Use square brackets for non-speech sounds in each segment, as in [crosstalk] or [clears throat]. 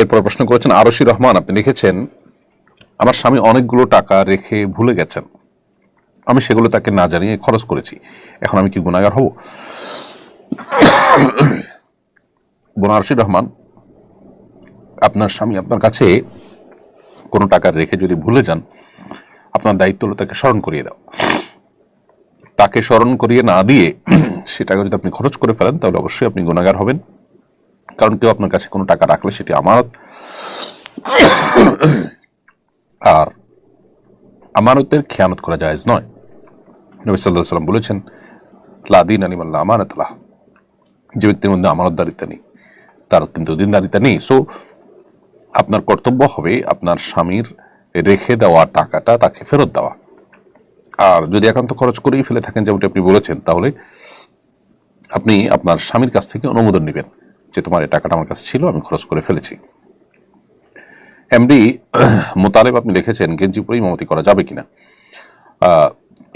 এরপর প্রশ্ন করেছেন, আরশি রহমান, আপনি লিখেছেন, আমার স্বামী অনেকগুলো টাকা রেখে ভুলে গেছেন। আমি সেগুলো তাকে না জানিয়ে খরচ করেছি। এখন আমি কি গুণাগার হব? বোনারশি রহমান, আপনার স্বামী আপনার কাছে কোনো টাকা রেখে যদি ভুলে যান, আপনার দায়িত্ব হলো তাকে স্মরণ করিয়ে দাও তাকে স্মরণ করিয়ে না দিয়ে সে টাকা যদি আপনি খরচ করে ফেলেন, তাহলে অবশ্যই আপনি গুণাগার হবেন। কারণ কেউ আপনার কাছে কোনো টাকা রাখলে সেটি আমানত। আর আমানতের খেয়ানত করা জায়েজ নয়। নবী সাল্লাহ সাল্লাম বলেছেন লাদিন আলিমাল্লা আমানতলাহ যে ব্যক্তির মধ্যে আমানতদারিতা নেই, তার কিন্তু দিনদারিতা নেই। সো আপনার কর্তব্য হবে আপনার স্বামীর রেখে দেওয়া টাকাটা তাকে ফেরত দেওয়া। আর যদি একান্ত খরচ করেই ফেলে থাকেন, যেমনটি আপনি বলেছেন, তাহলে আপনি আপনার স্বামীর কাছ থেকে অনুমোদন নেবেন। যে তোমার এই টাকাটা আমার কাছে ছিল, আমি খরচ করে ফেলেছি। এমডি মোতালেব আপনি লিখেছেন গেঞ্জি পরে ইমামতি করা যাবে কিনা?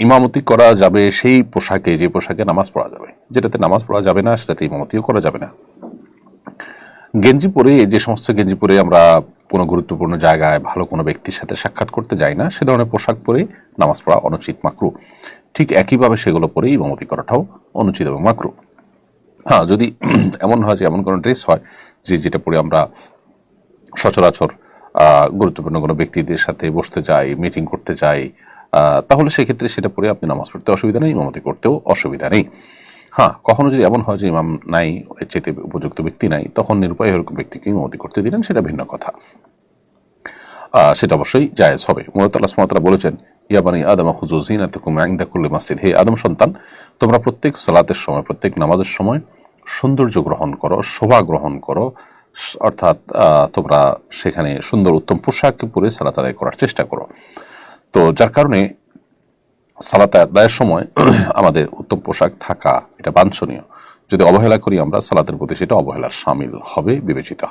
ইমামতি করা যাবে সেই পোশাকে, যে পোশাকে নামাজ পড়া যাবে। যেটাতে নামাজ পড়া যাবে না, সেটাতে ইমামতিও করা যাবে না। গেঞ্জি পরে যে সমস্ত গেঞ্জি পরে আমরা কোনো গুরুত্বপূর্ণ জায়গায় ভালো কোনো ব্যক্তির সাথে সাক্ষাৎ করতে যাই না, সে ধরনের পোশাক পরে নামাজ পড়া অনুচিত মাকরু ঠিক একইভাবে সেগুলো পরে ইমামতি করাটাও অনুচিত এবং মাকরু হ্যাঁ যদি এমন হয় যে এমন কোনো ড্রেস হয় যে যেটা পরে আমরা সচরাচর গুরুত্বপূর্ণ কোনো ব্যক্তিদের সাথে বসতে যাই মিটিং করতে আহ, তাহলে সেক্ষেত্রে সেটা পরে আপনি নামাজ পড়তে অসুবিধা নেই ইমামতি করতেও অসুবিধা নেই। হ্যাঁ কখনো যদি এমন হয় যে ইমাম নাই এর চেয়ে উপযুক্ত ব্যক্তি নাই তখন নিরুপায় এরকম ব্যক্তিকে ইমামতি করতে দিলেন সেটা ভিন্ন কথা। সেটা অবশ্যই জায়েজ হবে। মূলত আল্লাহ সুমাতরা বলেছেন ইয়াবানি আদম হুজু জিনাতুকুম ইনদা কুল্লি মসজিদ। হে আদম সন্তান, তোমরা প্রত্যেক সালাতের সময়, প্রত্যেক নামাজের সময় সৌন্দর্য গ্রহণ করো, শোভা গ্রহণ করো অর্থাৎ তোমরা সেখানে সুন্দর উত্তম পোশাক পরে সালাত আদায় করার চেষ্টা করো। তো যার কারণে সালাত আদায়ের সময় [clears throat] আমাদের উত্তম পোশাক থাকা, এটা বাঞ্ছনীয়। যদি অবহেলা করি আমরা, সালাতের প্রতি সেটা অবহেলার সামিল হবে, বিবেচিত হবে।